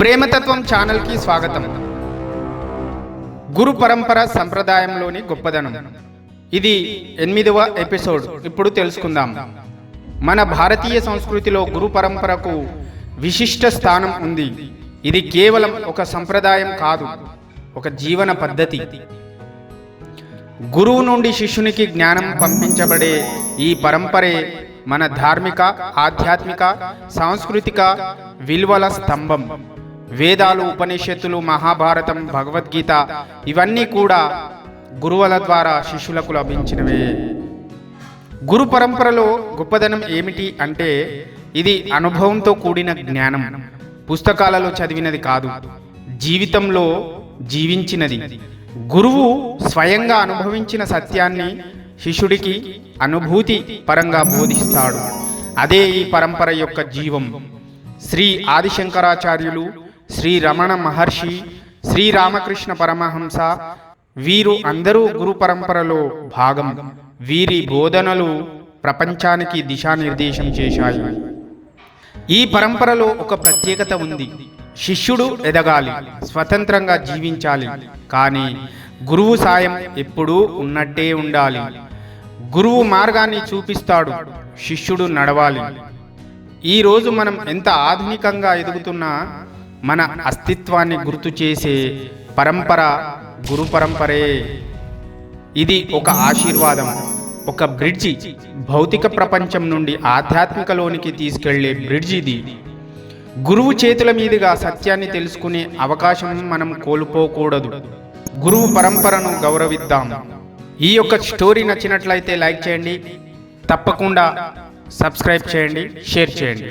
ప్రేమతత్వం ఛానల్కి స్వాగతం. గురు పరంపర సంప్రదాయంలోని గొప్పదనం. ఇది ఎనిమిదవ ఎపిసోడ్. ఇప్పుడు తెలుసుకుందాం. మన భారతీయ సంస్కృతిలో గురు పరంపరకు విశిష్ట స్థానం ఉంది. ఇది కేవలం ఒక సంప్రదాయం కాదు ఒక జీవన పద్ధతి. గురువు నుండి శిష్యునికి జ్ఞానం పంపించబడే ఈ పరంపరే మన ధార్మిక ఆధ్యాత్మిక సాంస్కృతిక విలువల స్తంభం. వేదాలు ఉపనిషత్తులు మహాభారతం భగవద్గీత ఇవన్నీ కూడా గురువుల ద్వారా శిష్యులకు లభించినవే. గురు పరంపరలో గొప్పదనం ఏమిటి అంటే ఇది అనుభవంతో కూడిన జ్ఞానం. పుస్తకాలలో చదివినది కాదు జీవితంలో జీవించినది. గురువు స్వయంగా అనుభవించిన సత్యాన్ని శిష్యుడికి అనుభూతి పరంగా బోధిస్తాడు. అదే ఈ పరంపర యొక్క జీవం. శ్రీ ఆదిశంకరాచార్యులు శ్రీ రమణ మహర్షి శ్రీరామకృష్ణ పరమహంస వీరు అందరూ గురు పరంపరలో భాగం. వీరి బోధనలు ప్రపంచానికి దిశానిర్దేశం చేశాయి. ఈ పరంపరలో ఒక ప్రత్యేకత ఉంది. శిష్యుడు ఎదగాలి స్వతంత్రంగా జీవించాలి. కానీ గురువు సాయం ఎప్పుడూ ఉన్నట్టే ఉండాలి. గురువు మార్గాన్ని చూపిస్తాడు శిష్యుడు నడవాలి. ఈరోజు మనం ఎంత ఆధునికంగా ఎదుగుతున్నా మన అస్తిత్వాన్ని గుర్తు చేసే పరంపర గురు పరంపరే. ఇది ఒక ఆశీర్వాదం ఒక బ్రిడ్జి భౌతిక ప్రపంచం నుండి ఆధ్యాత్మికలోనికి తీసుకెళ్ళే బ్రిడ్జ్ ఇది. గురువు చేతుల మీదుగా సత్యాన్ని తెలుసుకునే అవకాశం మనం కోల్పోకూడదు. గురువు పరంపరను గౌరవిద్దాం. ఈ యొక్క స్టోరీ నచ్చినట్లయితే లైక్ చేయండి. తప్పకుండా సబ్స్క్రైబ్ చేయండి షేర్ చేయండి.